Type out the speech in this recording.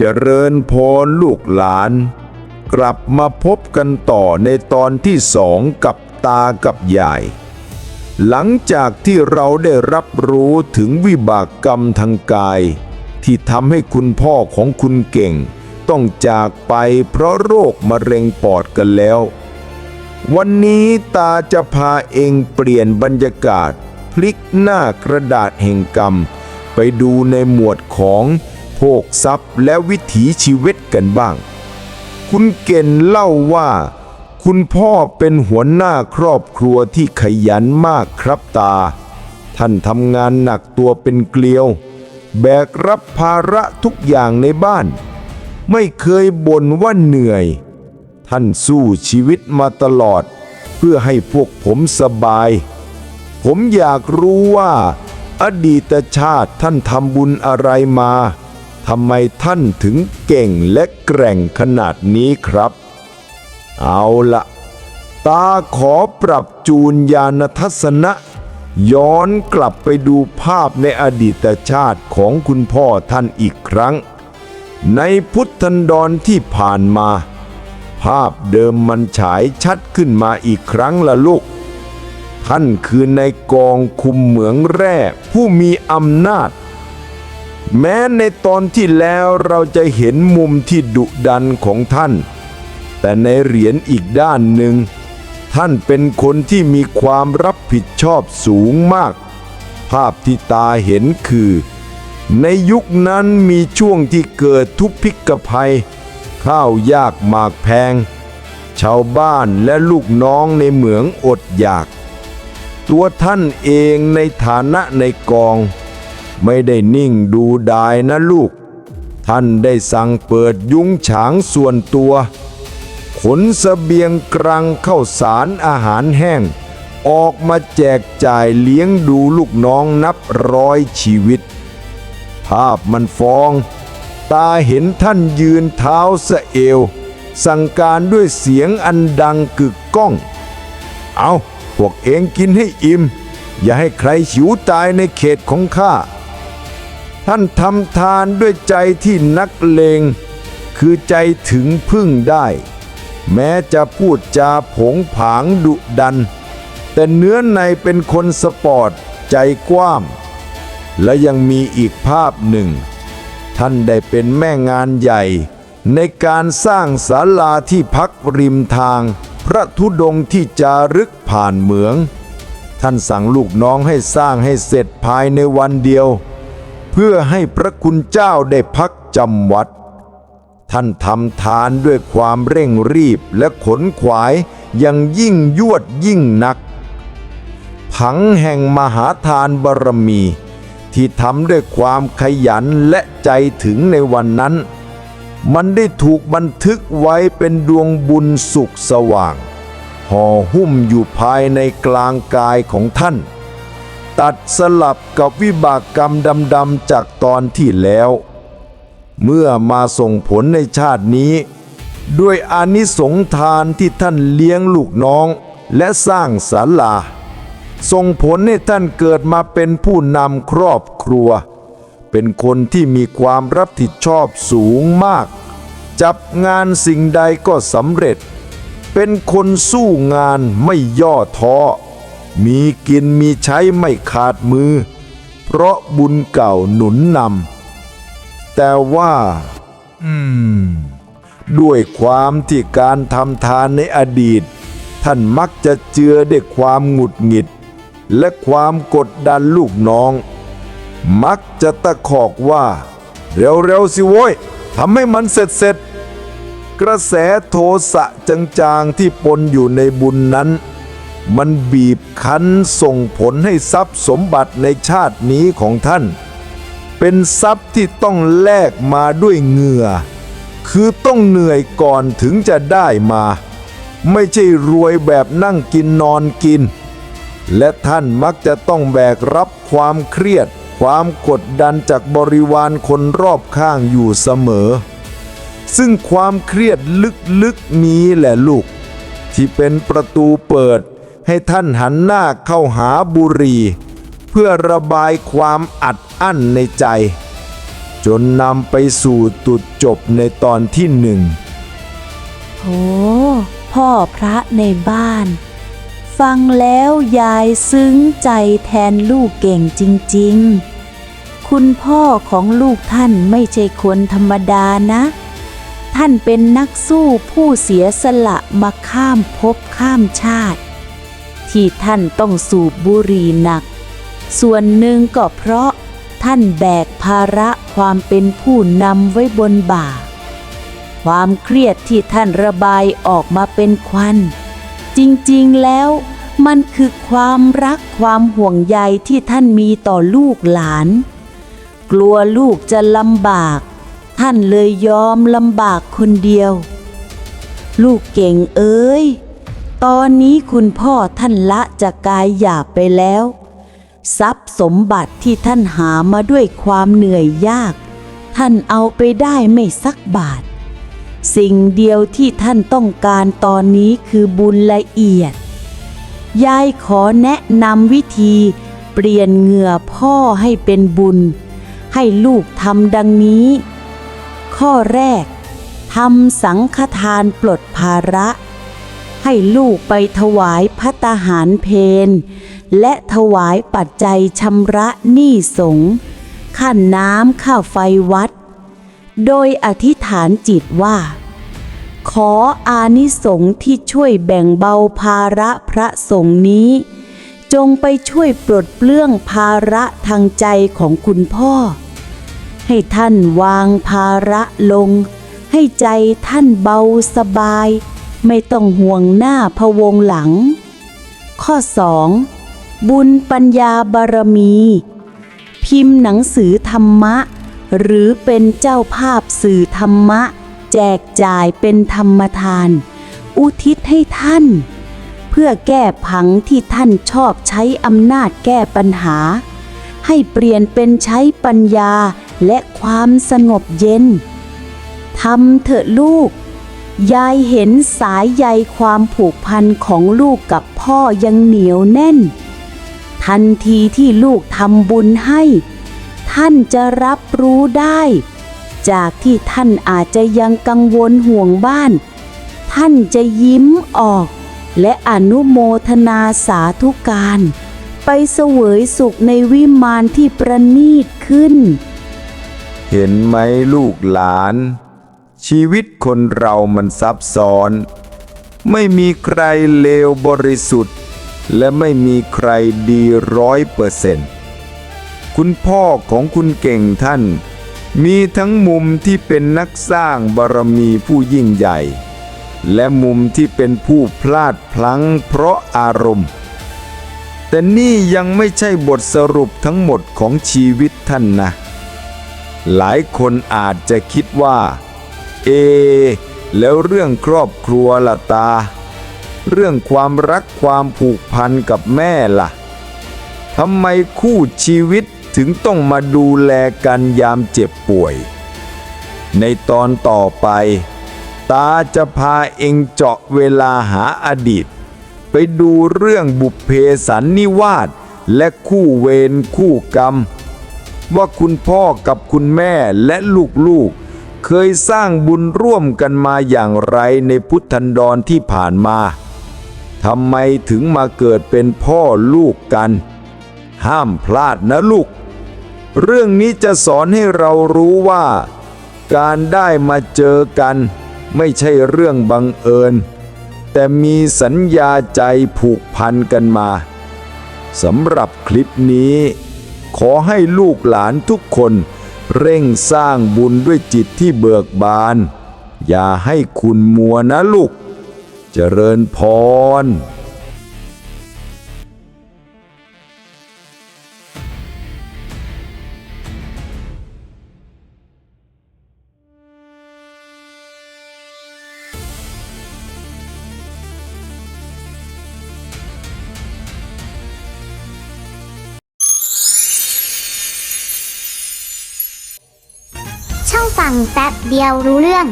เจริญพรลูกหลาน กลับมาพบกันต่อในตอนที่สองกับตากับยาย หลังจากที่เราได้รับรู้ถึงวิบากกรรมทางกาย ที่ทำให้คุณพ่อของคุณเก่ง ต้องจากไปเพราะโรคมะเร็งปอดกันแล้ว วันนี้ตาจะพาเองเปลี่ยนบรรยากาศ พลิกหน้ากระดาษแห่งกรรม ไปดูในหมวดของ ภคทรัพย์และวิถีชีวิตกันบ้าง คุณเก่นเล่าว่า คุณพ่อเป็นหัวหน้าครอบครัวที่ขยันมากครับตา ท่านทำงานหนักตัวเป็นเกลียว แบกรับภาระทุกอย่างในบ้าน ไม่เคยบ่นว่าเหนื่อย ท่านสู้ชีวิตมาตลอด เพื่อให้พวกผมสบาย ผมอยากรู้ว่า อดีตชาติท่านทำบุญอะไรมา ทำไมท่านถึงเก่งและแกร่งขนาดนี้ครับ เอาละตาขอปรับจูนญาณทัศนะ ย้อนกลับไปดูภาพในอดีตชาติของคุณพ่อท่านอีกครั้ง ในพุทธันดรที่ผ่านมา ภาพเดิมมันฉายชัดขึ้นมาอีกครั้งละลูก ท่านคือในกองคุมเหมืองแร่ผู้มีอำนาจ แม้ในตอนที่แล้วเราจะเห็นมุมที่ดุดันของท่าน แต่ในเหรียญอีกด้านหนึ่ง ท่านเป็นคนที่มีความรับผิดชอบสูงมาก ภาพที่ตาเห็นคือ ในยุคนั้นมีช่วงที่เกิดทุพพิกภัย ข้าวยากหมากแพง ชาวบ้านและลูกน้องในเหมืองอดอยาก ตัวท่านเองในฐานะในกอง ไม่ได้นิ่งดูดายนะลูก ท่านได้สั่งเปิดยุ้งฉางส่วนตัว ขนสเสบียงกรังเข้าสารอาหารแห้ง ออกมาแจกจ่ายเลี้ยงดูลูกน้องนับร้อยชีวิต ภาพมันฟ้อง ตาเห็นท่านยืนเท้าสะเอว สั่งการด้วยเสียงอันดังกึกก้อง เอาพวกเองกินให้อิ่มอย่าให้ใครหิวตายในเขตของข้า ท่านทำทานด้วยใจที่นักเลง คือใจถึงพึ่งได้ แม้จะพูดจาผงผางดุดัน แต่เนื้อในเป็นคนสปอร์ตใจกว้าม และยังมีอีกภาพหนึ่ง ท่านได้เป็นแม่งานใหญ่ ในการสร้างศาลาที่พักริมทาง พระธุดงที่จารึกผ่านเหมือง ท่านสั่งลูกน้องให้สร้างให้เสร็จภายในวันเดียว พื่อให้พระคุณเจ้าได้พักจำวัด ท่านทำทานด้วยความเร่งรีบและขนขวายอย่างยิ่งยวดยิ่งนัก ผังแห่งมหาทานบารมี ที่ทำด้วยความขยันและใจถึงในวันนั้น มันได้ถูกบันทึกไว้เป็นดวงบุญสุขสว่างห่อหุ้มอยู่ภายในกลางกายของท่าน ตัดสลับกับวิบากกรรมดำๆจากตอนที่แล้ว เมื่อมาส่งผลในชาตินี้ ด้วยอานิสงทานที่ท่านเลี้ยงลูกน้องและสร้างศาลา ส่งผลให้ท่านเกิดมาเป็นผู้นำครอบครัว เป็นคนที่มีความรับผิดชอบสูงมาก จับงานสิ่งใดก็สำเร็จ เป็นคนสู้งานไม่ย่อท้อ มีกินมีใช้ไม่ขาดมือ เพราะบุญเก่าหนุนนำแต่ว่า อืม ด้วยความที่การทำทานในอดีต ท่านมักจะเจือด้วยความหงุดหงิด และความกดดันลูกน้อง มักจะตะคอกว่า เร็วๆสิโว้ยทำให้มันเสร็จเสร็จๆกระแสโทสะจางๆที่ปนอยู่ในบุญนั้น มันบีบคั้นส่งผลให้ทรัพย์สมบัติในชาตินี้ของท่าน เป็นทรัพย์ที่ต้องแลกมาด้วยเหงื่อ คือต้องเหนื่อยก่อนถึงจะได้มา ไม่ใช่รวยแบบนั่งกินนอนกิน และท่านมักจะต้องแบกรับความเครียด ความกดดันจากบริวารคนรอบข้างอยู่เสมอ ซึ่งความเครียดลึกๆนี้แหละลูก ที่เป็นประตูเปิด ให้ท่านหันหน้าเข้าหาบุรี เพื่อระบายความอัดอั้นในใจ จนนำไปสู่ตุดจบในตอนที่หนึ่งโอ้พ่อพระในบ้าน ฟังแล้วยายซึ้งใจแทนลูกเก่งจริง ๆ คุณพ่อของลูกท่านไม่ใช่คนธรรมดานะ ท่านเป็นนักสู้ผู้เสียสละมาข้ามภพข้ามชาติ ที่ท่านต้องสูบบุหรี่หนัก ส่วนหนึ่งก็เพราะท่านแบกภาระความเป็นผู้นำไว้บนบ่า ความเครียดที่ท่านระบายออกมาเป็นควัน จริงๆแล้วมันคือความรักความห่วงใยที่ท่านมีต่อลูกหลาน กลัวลูกจะลำบาก ท่านเลยยอมลำบากคนเดียว ลูกเก่งเอ้ย ตอนนี้คุณพ่อท่านละจากกายหยาบไปแล้ว ทรัพย์สมบัติที่ท่านหามาด้วยความเหนื่อยยาก ท่านเอาไปได้ไม่สักบาท สิ่งเดียวที่ท่านต้องการตอนนี้คือบุญละเอียด ยายขอแนะนำวิธีเปลี่ยนเหงื่อพ่อให้เป็นบุญ ให้ลูกทำดังนี้ ข้อแรกทำสังฆทานปลดภาระ ให้ลูกไปถวายพัตตาหารเพนและถวายปัจจัยชำระหนี้สงฆ์ค่าน้ำค่าไฟวัด โดยอธิษฐานจิตว่า ขออานิสงส์ที่ช่วยแบ่งเบาภาระพระสงฆ์นี้ จงไปช่วยปลดเปลื้องภาระทางใจของคุณพ่อ ให้ท่านวางภาระลง ให้ใจท่านเบาสบาย ไม่ต้องห่วงหน้าพะวงหลัง ข้อ 2. บุญปัญญาบารมี พิมพ์หนังสือธรรมะ หรือเป็นเจ้าภาพสื่อธรรมะ แจกจ่ายเป็นธรรมทาน อุทิศให้ท่าน เพื่อแก้ผังที่ท่านชอบใช้อำนาจแก้ปัญหา ให้เปลี่ยนเป็นใช้ปัญญาและความสงบเย็นทำเถอะลูก ยายเห็นสายใยความผูกพันของลูกกับพ่อยังเหนียวแน่น ทันทีที่ลูกทำบุญให้ ท่านจะรับรู้ได้ จากที่ท่านอาจจะยังกังวลห่วงบ้าน ท่านจะยิ้มออก และอนุโมทนาสาธุการ ไปเสวยสุขในวิมานที่ประณีตขึ้น เห็นไหมลูกหลาน ชีวิตคนเรามันซับซ้อน ไม่มีใครเลวบริสุทธิ์ และไม่มีใครดีร้อยเปอร์เซนต์คุณพ่อของคุณเก่งท่าน มีทั้งมุมที่เป็นนักสร้างบารมีผู้ยิ่งใหญ่ และมุมที่เป็นผู้พลาดพลั้งเพราะอารมณ์ แต่นี่ยังไม่ใช่บทสรุปทั้งหมดของชีวิตท่านนะ หลายคนอาจจะคิดว่า เอ แล้วเรื่องครอบครัวล่ะตา เรื่องความรักความผูกพันกับแม่ล่ะทำไมคู่ชีวิตถึงต้องมาดูแลกันยามเจ็บป่วย ในตอนต่อไป ตาจะพาเองเจาะเวลาหาอดีต ไปดูเรื่องบุพเพสันนิวาสและคู่เวรคู่กรรม ว่าคุณพ่อกับคุณแม่และลูกๆ เคยสร้างบุญร่วมกันมาอย่างไรในพุทธันดรที่ผ่านมาทำไมถึงมาเกิดเป็นพ่อลูกกัน ห้ามพลาดนะลูก เรื่องนี้จะสอนให้เรารู้ว่า การได้มาเจอกัน ไม่ใช่เรื่องบังเอิญ แต่มีสัญญาใจผูกพันกันมาสำหรับคลิปนี้ ขอให้ลูกหลานทุกคน เร่งสร้างบุญด้วยจิตที่เบิกบาน อย่าให้คุณมัวนะลูกเจริญพร งแป๊บเดียวรู้เรื่อง